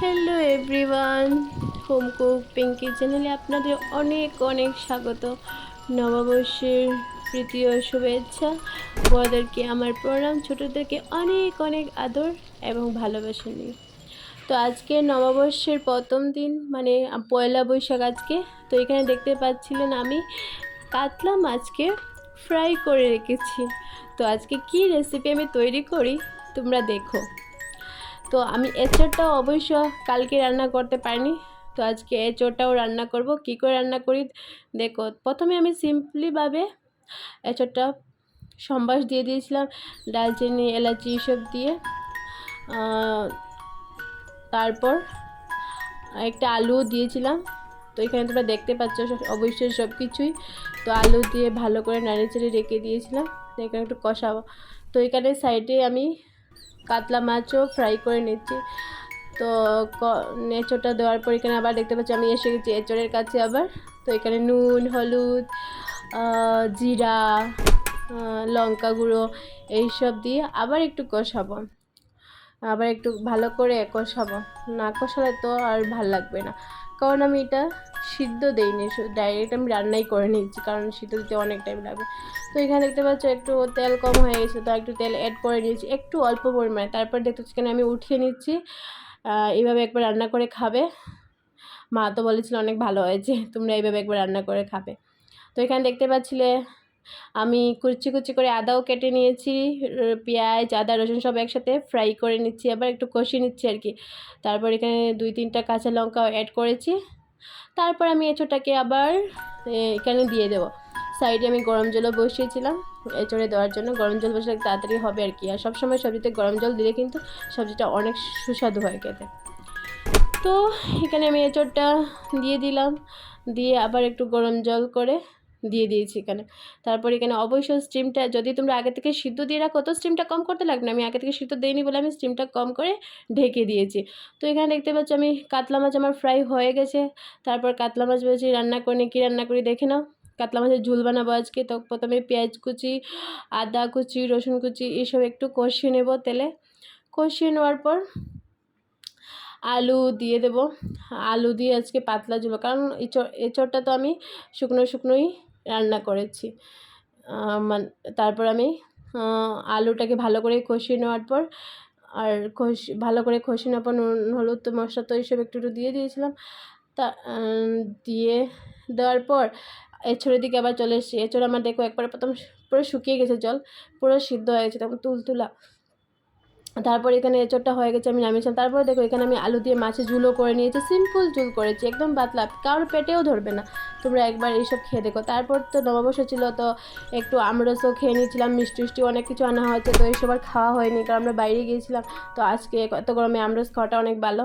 Hello everyone home cook Pinky চ্যানেলে আপনাদের অনেক অনেক স্বাগত। নববর্ষের ও শুভেচ্ছা। বড়দেরকে আমার প্রণাম, ছোটোদেরকে অনেক অনেক আদর এবং ভালোবাসা নিয়ে। তো আজকে নববর্ষের প্রথম দিন মানে পয়লা বৈশাখ আজকে। তো এখানে দেখতে পাচ্ছিলেন আমি কাতলা মাছকে ফ্রাই করে রেখেছি। তো আজকে কি রেসিপি আমি তৈরি করি, তোমরা দেখো। তো আমি এঁচোড়টা অবশ্য কালকে রান্না করতে পারিনি। তো আজকে এঁচোড়টাও রান্না করব। কি করে রান্না করি? দেখো, প্রথমে আমি সিম্পলিভাবে এঁচোড়টা সম্বাস দিয়ে দিয়েছিলাম দালচিনি এলাচি সব দিয়ে। তারপর একটা আলু দিয়েছিলাম। তো এখানে তোমরা দেখতে পাচ্ছ অবশ্যই সব কিছুই। তো আলু দিয়ে ভালো করে নাড়ি চেড়ে রেখে দিয়েছিলাম। এখানে একটু কষাবো। তো এখানে সাইডে আমি কাতলা মাছও ফ্রাই করে নিচ্ছি। তো এঁচোড়টা দেওয়ার পর এখানে আবার দেখতে পাচ্ছি আমি এসে গেছি এঁচোড়ের কাছে আবার। তো এখানে নুন, হলুদ জিরা লঙ্কা গুঁড়ো এইসব দিয়ে আবার একটু কষাবো। আবার একটু ভালো করে কষাবো। না কষালে তো আর ভালো লাগবে না। কারণ আমি এটা সিদ্ধ দেইনি ডাইরেক্ট আমি রান্নাই করে নিচ্ছি কারণ সিদ্ধ দিতে অনেক টাইম লাগবে। তো এখানে দেখতে পাচ্ছ একটু তেল কম হয়ে গেছে, তো একটু তেল অ্যাড করে নিয়েছি, একটু অল্প পরিমাণে। তারপর দেখতে পাচ্ছি আমি উঠিয়ে নিচ্ছি এইভাবে একবার রান্না করে খাবে। মা তো বলেছিল অনেক ভালো হয়েছে, তোমরা এইভাবে একবার রান্না করে খাবে। তো এখানে দেখতে পাচ্ছিলে, আমি কুচি কুচি করে আদাও কেটে নিয়েছি পেঁয়াজ, আদা, রসুন সব একসাথে ফ্রাই করে নিচ্ছি, আবার একটু কষিয়ে নিচ্ছি আর কি। তারপর এখানে দুই তিনটা কাঁচা লঙ্কাও অ্যাড করেছি। তারপর আমি এঁচোটাকে আবার এখানে দিয়ে দেবো। সাইডে আমি গরম জলও বসিয়েছিলাম। এঁচড়ে দেওয়ার জন্য গরম জল বসলে তাড়াতাড়ি হবে আর কি। আর সবসময় সবজিতে গরম জল দিলে কিন্তু সবজিটা অনেক সুস্বাদু হয় খেতে। তো এখানে আমি এঁচড়টা দিয়ে দিলাম। দিয়ে আবার একটু গরম জল করে দিয়ে দিয়েছি এখানে। তারপর এখানে অবশ্যই স্টিমটা যদি তোমরা আগে থেকে সিদ্ধ দিয়ে রাখো, তো স্টিমটা কম করতে লাগবে না। আমি আগে থেকে সিদ্ধ দিইনি বলে আমি স্টিমটা কম করে ঢেকে দিয়েছি। তো এখানে দেখতে পাচ্ছ আমি কাতলা মাছ আমার ফ্রাই হয়ে গেছে। তারপর কাতলা মাছ বলছি, রান্না করে কী রান্না করি দেখে নাও। কাতলা মাছের ঝুল বানাবো আজকে। তো প্রথমে পেঁয়াজ কুচি, আদা কুচি, রসুন কুচি, এসব একটু কষিয়ে নেব তেলে। কষিয়ে নেওয়ার পর আলু দিয়ে দেব। আলু দিয়ে আজকে পাতলা ঝুল, কারণ এঁচড় এঁচড়টা তো আমি শুকনো শুকনোই রান্না করেছি। তারপর আমি আলুটাকে ভালো করে কষিয়ে নেওয়ার পর, আর কষ, ভালো করে কষিয়ে নেওয়ার পর নুন, হলুদ মশলা তো এইসব একটু একটু দিয়ে দিয়েছিলাম। তা দিয়ে দেওয়ার পর, এঁচড়ের দিকে আবার চলে এসেছি। এঁচড় আমার দেখো একবারে প্রথম পুরো শুকিয়ে গেছে জল, পুরো সিদ্ধ হয়ে গেছে তখন তুলতুলা। তারপর এখানে এঁচড়টা হয়ে গেছে, আমি নামিয়েছিলাম। তারপরে দেখো এখানে আমি আলু দিয়ে মাছের ঝুলও করে নিয়েছি, সিম্পল ঝুল করেছি, একদম পাতলা। কারোর পেটেও ধরবে না। তোমরা একবার এইসব খেয়ে দেখো। তারপর তো নববর্ষ ছিল, তো একটু আমরসও খেয়ে নিয়েছিলাম, মিষ্টি মিষ্টি অনেক কিছু আনা হয়েছে, তো এইসব আর খাওয়া হয়নি, কারণ আমরা বাইরে গিয়েছিলাম, তো আজকে এত গরমে আমরস খাওয়াটা অনেক ভালো।